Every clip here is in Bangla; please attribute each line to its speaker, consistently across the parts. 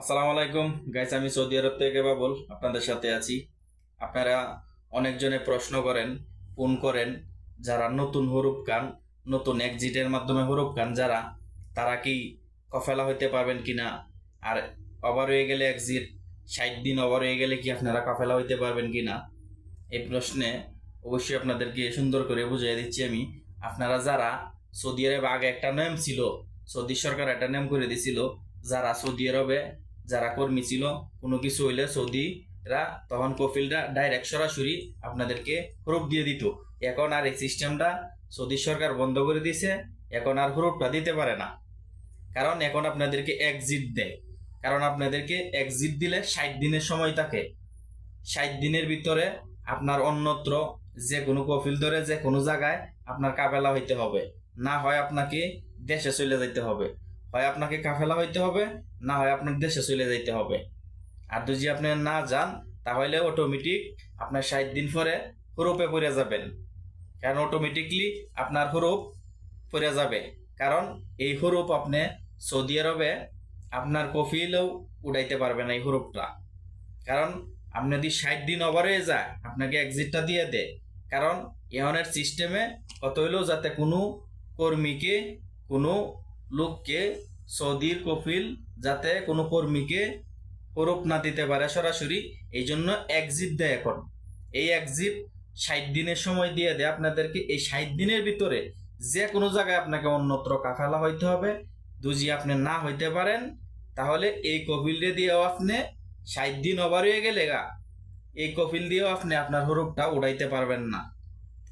Speaker 1: আসসালামু আলাইকুম। গাইস আমি সৌদি আরব থেকে বাবুল, আপনাদের সাথে আছি। আপনারা অনেকজনে প্রশ্ন করেন, ফোন করেন, যারা নতুন হরুপ গান নতুন এক্সিটের মাধ্যমে হরুপ গান যারা, তারা কি কফেলা হইতে পারবেন কিনা? আর ওভার হয়ে গেলে এক্সিট ষাট দিন ওভার হয়ে গেলে কি আপনারা কফেলা হইতে পারবেন কি না এই প্রশ্নে অবশ্যই আপনাদেরকে সুন্দর করে বুঝিয়ে দিচ্ছি আমি। আপনারা যারা সৌদি আরবে আগে একটা নিয়ম ছিল, সৌদি সরকার একটা নিয়ম করে দিছিল, যারা সৌদি আরবে যারা কর্মী ছিল, কোনো কিছু হইলে সৌদিরা, তখন কফিলরা ডাইরেক্ট সরাসরি আপনাদেরকে হরুপ দিয়ে দিত। এখন আর এই সিস্টেমটা সৌদি সরকার বন্ধ করে দিছে, এখন আর হরুপটা দিতে পারে না। কারণ এখন আপনাদেরকে এক্সিট দেয়। কারণ আপনাদেরকে এক্সিট দিলে ষাট দিনের সময় থাকে। ষাট দিনের ভিতরে আপনার অন্যত্র যে কোনো কফিল ধরে যে কোনো জায়গায় আপনার কাফেলা হইতে হবে। না হয় আপনাকে দেশে চলে যেতে হবে। হয় আপনাকে কাফেলা হইতে হবে, না হয় আপনার দেশে চলে যাইতে হবে। আর যদি আপনি না যান, তাহলে অটোমেটিক আপনার ষাট দিন পরে হুরুপে পড়ে যাবেন। কারণ অটোমেটিকলি আপনার হুরুপ পড়ে যাবে। কারণ এই হুরুপ আপনি সৌদি আরবে আপনার কফিলেও উড়াইতে পারবেন এই হুরুপটা। কারণ আপনি যদি ষাট দিন ওভার হয়ে যায়, আপনাকে এক্সিটটা দিয়ে দেয়। কারণ এহনের সিস্টেমে কত হইলেও যাতে কোনো কর্মীকে, কোনো লোককে সৌদির কফিল যাতে কোনো কর্মীকে হরুপ না দিতে পারে সরাসরি, এই জন্য এক্সিট দেয় এখন। এই এক্সিট ষাট দিনের সময় দিয়ে দেয় আপনাদেরকে। এই ষাট দিনের ভিতরে যে কোনো জায়গায় আপনাকে অন্যত্র কাফালা হইতে হবে। দুজি আপনি না হইতে পারেন, তাহলে এই কফিলরে দিয়েও আপনি ষাট দিন ওভার হয়ে গেলে গা, এই কফিল দিয়েও আপনি আপনার হরুপটা উড়াইতে পারবেন না।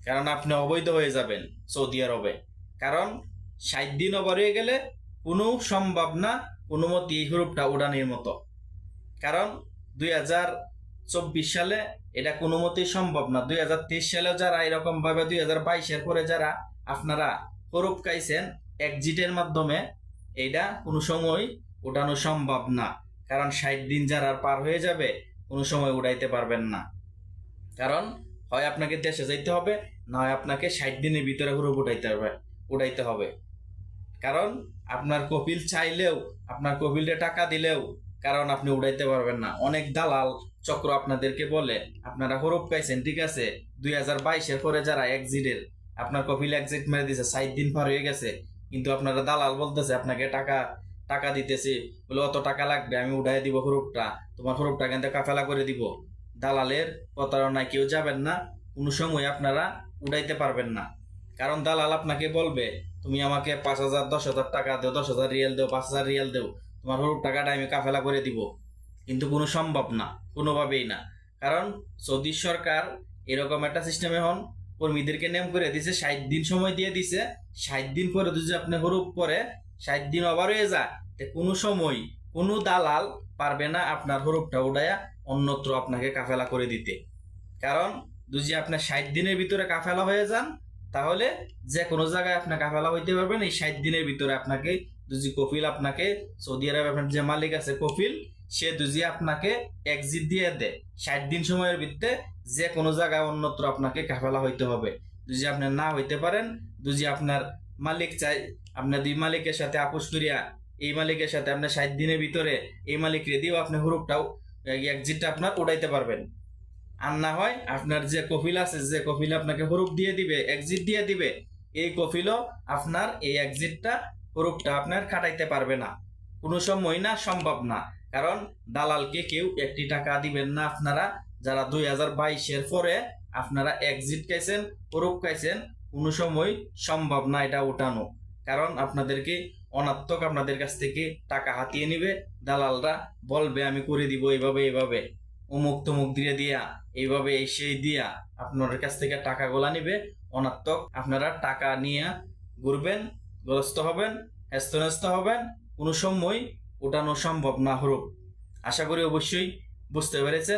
Speaker 1: কারণ আপনি অবৈধ হয়ে যাবেন সৌদি আরবে। কারণ ষাট দিন ওভার হয়ে গেলে কোনো সম্ভব না, কোনো মতে এই হরুপটা উড়ানির মতো। কারণ দুই হাজার চব্বিশ সালে এটা কোনো মতেই সম্ভব না। দুই হাজার তেইশ সালেও যারা এরকমভাবে দুই হাজার বাইশের পরে যারা আপনারা হরুপ খাইছেন এক্সিটের মাধ্যমে এইটা কোনো সময় উঠানো সম্ভব না। কারণ ষাট দিন যারা পার হয়ে যাবে, কোনো সময় উড়াইতে পারবেন না। কারণ হয় আপনাকে দেশে যাইতে হবে, না হয় আপনাকে ষাট দিনের ভিতরে হুরুপ উঠাইতে হবে উঠাইতে হবে। কারণ আপনার কপিল চাইলেও, আপনার কপিলে টাকা দিলেও কারণ আপনি উড়াইতে পারবেন না। অনেক দালাল চক্র আপনাদেরকে বলে, আপনারা হরুপ পাইছেন, ঠিক আছে? দুই হাজার বাইশের পরে যারা এক্সিটের আপনার কপিল এক্সিট মেরে দিছে, ষাট দিন পার হয়ে গেছে। কিন্তু আপনারা দালাল বলতেছে, আপনাকে টাকা টাকা দিতেছি। বলে, অত টাকা লাগবে, আমি উঠাই দিব হরুপটা তোমার হরুপটা কিন্তু কাফেলা করে দিব। দালালের প্রতারণায় কেউ যাবেন না, কোনো সময় আপনারা উড়াইতে পারবেন না। কারণ দালাল আপনাকে বলবে, তুমি আমাকে পাঁচ হাজার, দশ হাজার টাকা দেও, দশ হাজার রিয়াল দেও, পাঁচ হাজার রিয়াল দেও, তোমার হরুপ টাকাটা আমি কাফেলা করে দিব। কিন্তু কোনো সম্ভব না, কোনোভাবেই না। কারণ সৌদি সরকার এরকম একটা সিস্টেমে হন কর্মীদেরকে নেম করে দিছে, ষাট দিন সময় দিয়ে দিছে, ষাট দিন পরে যদি আপনি হরুপ পরে, ষাট দিন ওভার হয়ে যায় কোনো সময় কোনো দালাল পারবে না আপনার হরুপটা উড়াইয়া অন্যত্র আপনাকে কাফেলা করে দিতে। কারণ যদি আপনার ষাট দিনের ভিতরে কাফেলা হয়ে যান তাহলে যে কোনো জায়গায় আপনার কাফেলা হইতে পারবেন, এই ষাট দিনের ভিতরে আপনাকে দুজি কফিল আপনাকে, সৌদি আরব আপনার যে মালিক আছে কফিল, সে দুজি আপনাকে এক্সিট দিয়ে দেয়। ষাট দিন সময়ের ভিত্তে যে কোনো জায়গায় অন্যত্র আপনাকে কাফেলা হইতে হবে। দুজি আপনি না হইতে পারেন, দুজি আপনার মালিক চাই আপনার দুই মালিকের সাথে আপোষ করিয়া, এই মালিকের সাথে আপনার ষাট দিনের ভিতরে এই মালিক দিয়েও আপনি হুরুপটাও এক্সিটটা আপনার উড়াইতে পারবেন। আর না হয় আপনার যে কফিল আছে, যে কফিল আপনাকে হরুপ দিয়ে দিবে এক্সিট দিয়ে দিবে, এই কফিলও আপনার এই এক্সিটটা হরুপটা আপনার কাটাইতে পারবে না। কোনো সময় না, সম্ভব না। কারণ দালালকে কেউ একটি টাকা দিবেন না আপনারা। যারা দুই হাজার বাইশের পরে আপনারা এক্সিট খাইছেন, হরুপ খাইছেন, কোনো সময় সম্ভব না এটা উঠানো। কারণ আপনাদেরকে অনাত্মক আপনাদের কাছ থেকে টাকা হাতিয়ে নিবে। দালালরা বলবে, আমি করে দিব এইভাবে এইভাবে অমুক তমুক দিয়ে দিয়া, এইভাবে এসে দিয়া আপনার কাছ থেকে টাকা গোলা নিবে। অনাত্মক আপনারা টাকা নিয়ে ঘুরবেন গ্রস্ত হবেন হ্যস্তন্যস্ত হবেন, কোনো সময় ওঠানো সম্ভব না হরুক আশা করি অবশ্যই বুঝতে পেরেছেন।